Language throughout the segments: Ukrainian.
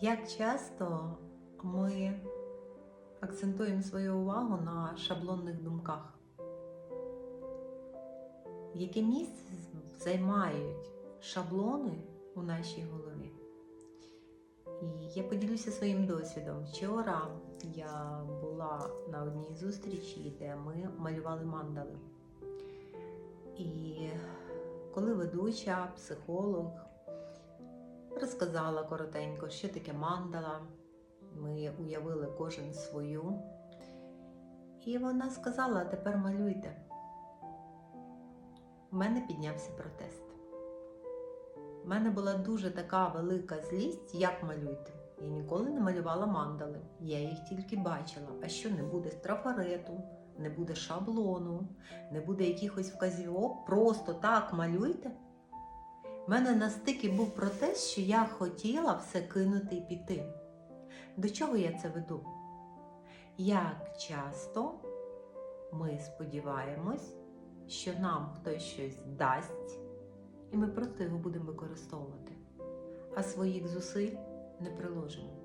Як часто ми акцентуємо свою увагу на шаблонних думках? Яке місце займають шаблони у нашій голові? І я поділюся своїм досвідом. Вчора я була на одній зустрічі, де ми малювали мандали. І коли ведуча, психолог розказала коротенько, що таке мандала, ми уявили кожен свою. І вона сказала: тепер малюйте. У мене піднявся протест. У мене була дуже така велика злість, як малюйте. Я ніколи не малювала мандали. Я їх тільки бачила. А що не буде трафарету, не буде шаблону, не буде якихось вказівок, просто так малюйте. У мене настільки був протест, що я хотіла все кинути і піти. До чого я це веду? Як часто ми сподіваємось, що нам хтось щось дасть, і ми просто його будемо використовувати, а своїх зусиль не приложимо.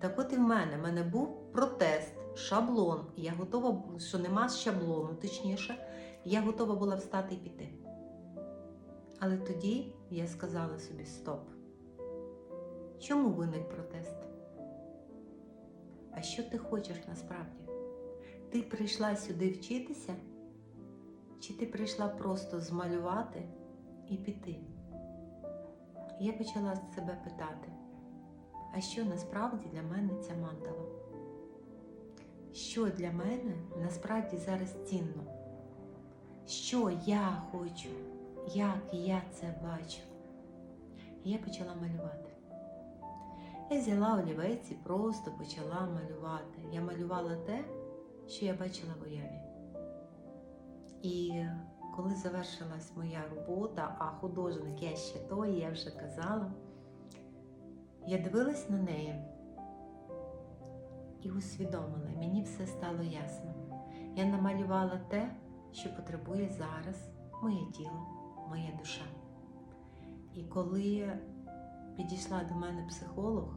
Так от і в мене, в мене був протест, шаблон, і я готова, що нема шаблону, точніше, я готова була встати і піти. Але тоді я сказала собі стоп. Чому виник протест? А що ти хочеш насправді? Ти прийшла сюди вчитися? Чи ти прийшла просто змалювати і піти? Я почала себе питати, а що насправді для мене ця мандала? Що для мене насправді зараз цінно? Що я хочу? Як я це бачу? І я почала малювати. Я взяла олівець і просто почала малювати. Я малювала те, що я бачила в уяві. І коли завершилась моя робота, а художник я ще той, я вже казала, я дивилась на неї і усвідомила, мені все стало ясно. Я намалювала те, що потребує зараз моє тіло, моя душа. І коли підійшла до мене психолог,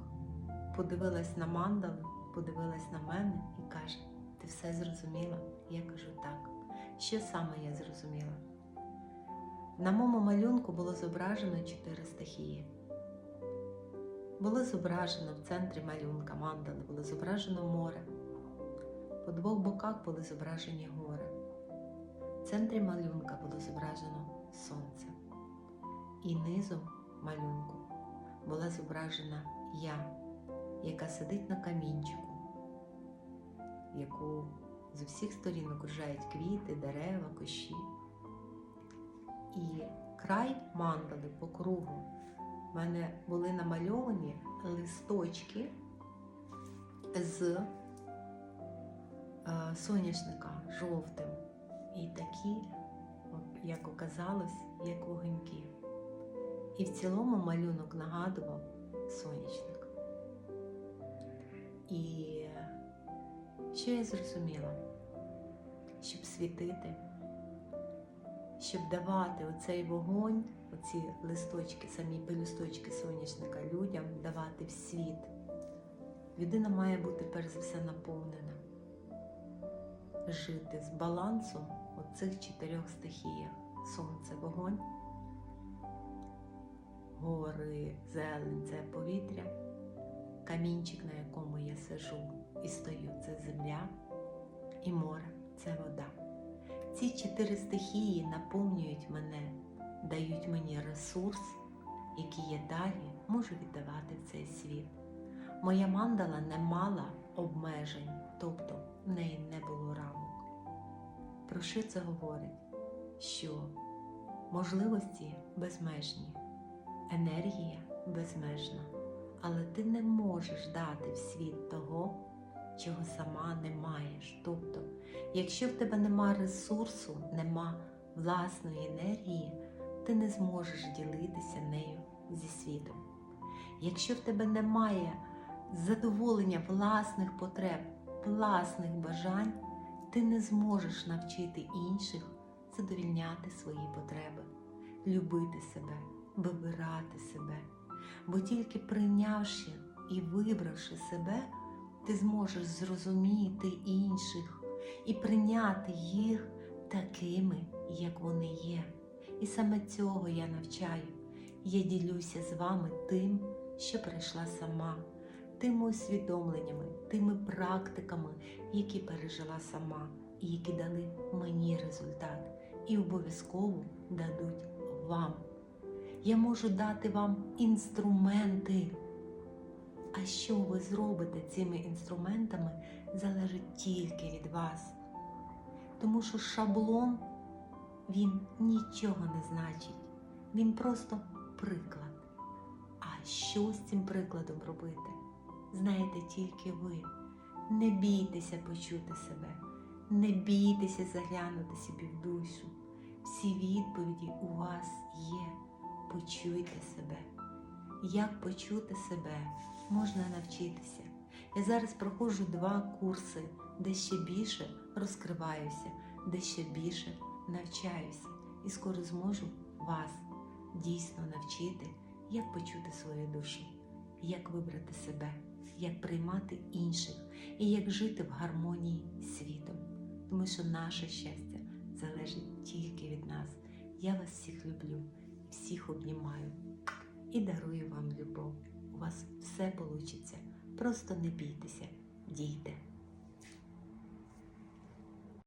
подивилась на мандали, подивилась на мене і каже: Ти все зрозуміла? Я кажу так. Що саме я зрозуміла? На моєму малюнку було зображено чотири стихії. Було зображено в центрі малюнка мандали, було зображено море. По двох боках були зображені гори. В центрі малюнка було зображено сонце. І низом малюнку була зображена я, яка сидить на камінчику, яку з усіх сторін окружають квіти, дерева, кущі. І край мандали по кругу в мене були намальовані листочки з е, соняшника жовтим. І такі, як оказалось, як вогоньки. І в цілому малюнок нагадував сонячник. І що я зрозуміла? Щоб світити, щоб давати оцей вогонь, оці листочки, самі пелюсточки соняшника людям, давати в світ. Людина має бути перш за все наповнена, жити з балансом оцих чотирьох стихіях: сонце, вогонь, гори, зелень це повітря, камінчик, на якому я сижу і стою, це земля, і море це вода. Ці чотири стихії наповнюють мене, дають мені ресурс, який я далі можу віддавати в цей світ. Моя мандала не мала обмежень, тобто Про що це говорить? Що можливості безмежні, енергія безмежна, але ти не можеш дати в світ того, чого сама не маєш. Тобто, якщо в тебе нема ресурсу, нема власної енергії, ти не зможеш ділитися нею зі світом. Якщо в тебе немає задоволення власних потреб, власних бажань, ти не зможеш навчити інших задовільняти свої потреби, любити себе, вибирати себе, Бо тільки прийнявши і вибравши себе, ти зможеш зрозуміти інших і прийняти їх такими, як вони є. І саме цього я навчаю. Я ділюся з вами тим, що прийшла сама, тими усвідомленнями, тими практиками, які пережила сама, і які дали мені результат, і обов'язково дадуть вам. Я можу дати вам інструменти. А що ви зробите цими інструментами, залежить тільки від вас. Тому що шаблон він нічого не значить. Він просто приклад. А що з цим прикладом робити? Знаєте тільки ви. Не бійтеся почути себе, не бійтеся заглянути собі в душу. Всі відповіді у вас є. Почуйте себе. Як почути себе можна навчитися. Я зараз проходжу два курси, де ще більше розкриваюся, де ще більше навчаюся і скоро зможу вас дійсно навчити, як почути свою душу, як вибрати себе, як приймати інших і як жити в гармонії з світом. Тому що наше щастя залежить тільки від нас. Я вас всіх люблю, всіх обнімаю і дарую вам любов. У вас все вийде. Просто не бійтеся, дійте.